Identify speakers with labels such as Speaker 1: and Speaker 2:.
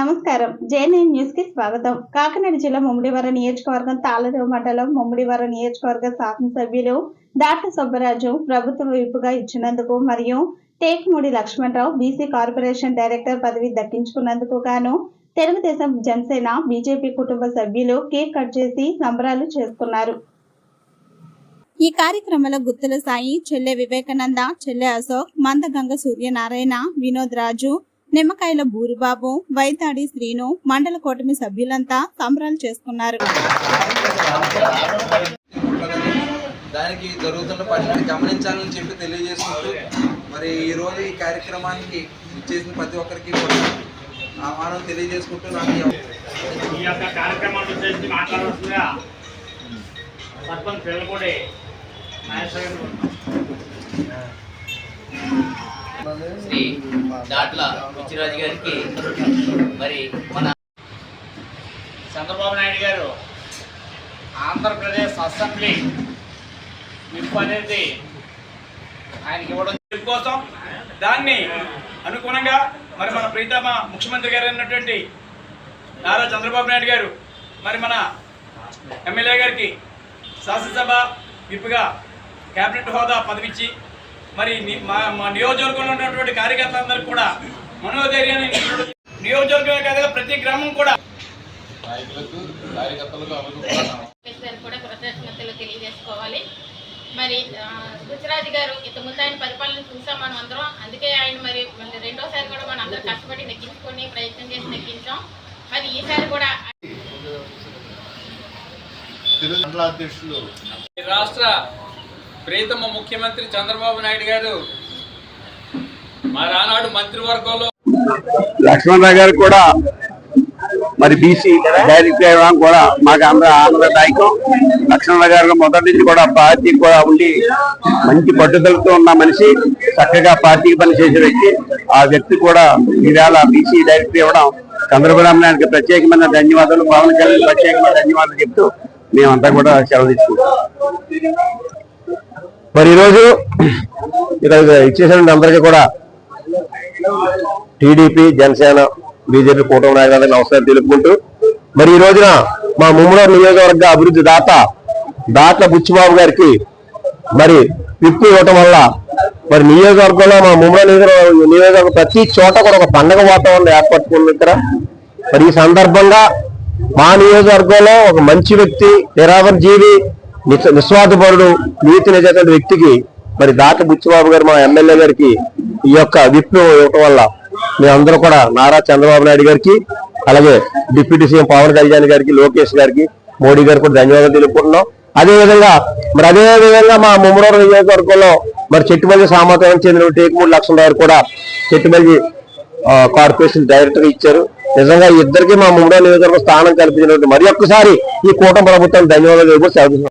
Speaker 1: నమస్కారం. జేఎన్ఎన్ న్యూస్కి స్వాగతం. కాకినాడ జిల్లా ముమ్మిడివరం నియోజకవర్గం తాళదేవ మండలం ముమ్మిడివరం నియోజకవర్గ శాసనసభ్యులు డాక్టర్ సుబ్బరాజు ప్రభుత్వ వైపుగా ఇచ్చినందుకు మరియు Tekmudi Lakshmanarao BC corporation director పదవి దక్కించుకున్నందుకు గాను తెలుగుదేశం జనసేన బీజేపీ కుటుంబ సభ్యులు కేక్ కట్ చేసి సంబరాలు చేసుకున్నారు. ఈ కార్యక్రమంలో గుత్తుల సాయి చెల్లె వివేకానంద చెల్లె అశోక్ మందగంగ సూర్యనారాయణ వినోద్ రాజు నిమ్మకాయల బూరిబాబు వైతాడి శ్రీను మండల కూటమి సభ్యులంతా సంబరాలు చేసుకున్నారు.
Speaker 2: దానికి జరుగుతున్న పనిని గమనించాలని చెప్పి తెలియజేసుకుంటూ మరి ఈ రోజు ఈ కార్యక్రమానికి ఇచ్చేసిన ప్రతి ఒక్కరికి కూడా ఆహ్వానం తెలియజేసుకుంటూ నాకు ఈ అవ-
Speaker 3: ఈ యొక్క కార్యక్రమాన్ని ఉద్దేశించి మాట్లాడవలసిందిగా సర్పంచ్ పిల్లపూడి నాగేశ్వర
Speaker 4: శ్రీ దాట్ల బుచ్చిరాజు గారికి మరి మన
Speaker 3: చంద్రబాబు నాయుడు గారు ఆంధ్రప్రదేశ్ అసెంబ్లీ విప్ అనేది ఆయనకి ఇవ్వడం
Speaker 5: పిలుపు కోసం దాన్ని అనుగుణంగా మరి మన ప్రీతమ ముఖ్యమంత్రి గారు అయినటువంటి నారా చంద్రబాబు నాయుడు గారు మరి మన ఎమ్మెల్యే గారికి శాసనసభ విప్పుగా కేబినెట్ హోదా పదవిచ్చి మరి మా మా నియోజకవర్గంలో ఉన్నటువంటి కార్యకర్తలందరికీ కూడా మనోధైర్యాన్ని. నియోజకవర్గమే కాదు ప్రతి గ్రామం కూడా.
Speaker 6: గారికి కూడా కృతజ్ఞతలు తెలియజేసుకోవాలి. మరి ఆ, గుజరాజు గారు ఇంతకుముందు ఆయన పరిపాలన చూసాం మనం అందరం. అందుకే ఆయన మరి మళ్ళీ రెండోసారి కూడా మనం అందరం కష్టపడి నెగ్గించుకొని ప్రయత్నం చేసి నెగ్గించాం. మరి ఈసారి కూడా
Speaker 7: ఈ రాష్ట్ర ప్రీతమ ముఖ్యమంత్రి చంద్రబాబు నాయుడు గారు మరి ఆనాడు మంత్రివర్గంలో
Speaker 8: లక్ష్మణరావు గారు కూడా మరి బీసీ డైరెక్ట్ అవ్వడం కూడా మాకు అందరూ ఆనందదాయకం. లక్ష్మణరావు గారు మొదటి నుంచి కూడా పార్టీ కూడా ఉండి మంచి పట్టుదలతో ఉన్న మనిషి చక్కగా పార్టీకి పనిచేసే వ్యక్తి. ఆ వ్యక్తి కూడా ఈవేళ బీసీ డైరెక్ట్ ఇవ్వడం చంద్రబాబు నాయుడుకి ప్రత్యేకమైన ధన్యవాదాలు పవన్ కళ్యాణ్ ప్రత్యేకమైన ధన్యవాదాలు చెప్తూ మేమంతా కూడా సెలవు తీసుకుంటాం మరి ఈరోజు ఇక్కడ ఇచ్చేసిన అందరికీ కూడా టీడీపీ జనసేన బీజేపీ కూటమి నాయకులందరికీ నమస్కారం తెలుపుకుంటూ మరి ఈ రోజున మా ముమ్మడూరు నియోజకవర్గ అభివృద్ధి దాత దాట్ల బుచ్చిబాబు గారికి మరి విప్పు ఇవ్వటం వల్ల మరి నియోజకవర్గంలో మా ముమ్మడ నియోజకవర్గం నియోజకవర్గం ప్రతి చోట కూడా ఒక పండగ వాతావరణం ఏర్పరచుకున్న ఇక్కడ. మరి ఈ సందర్భంగా మా నియోజకవర్గంలో ఒక మంచి వ్యక్తి నిరావర జీవి నిస్వార్థపరుడు నీతి నిజమైన వ్యక్తికి మరి దాత బుచ్చిబాబు గారు మా ఎమ్మెల్యే గారికి ఈ యొక్క విప్ ఇవ్వటం వల్ల మేమందరూ కూడా నారా చంద్రబాబు నాయుడు గారికి అలాగే డిప్యూటీ సీఎం పవన్ కళ్యాణ్ గారికి లోకేష్ గారికి మోడీ గారికి కూడా ధన్యవాదాలు తెలుపుకుంటున్నాం. అదేవిధంగా మరి అదే విధంగా మా ముమ్మడూరు నియోజకవర్గంలో మరి చెట్టుమల్లి సామర్థ్యం చెందిన టేకుమూడు లక్షల గారు కూడా చెట్టుమల్లి కార్పొరేషన్ డైరెక్టర్ ఇచ్చారు. నిజంగా ఇద్దరికి మా ముమ్మరూరు నియోజకవర్గం స్థానం కల్పించినటువంటి మరి ఒక్కసారి ఈ కూటమి ప్రభుత్వం ధన్యవాదాలు తెలుపు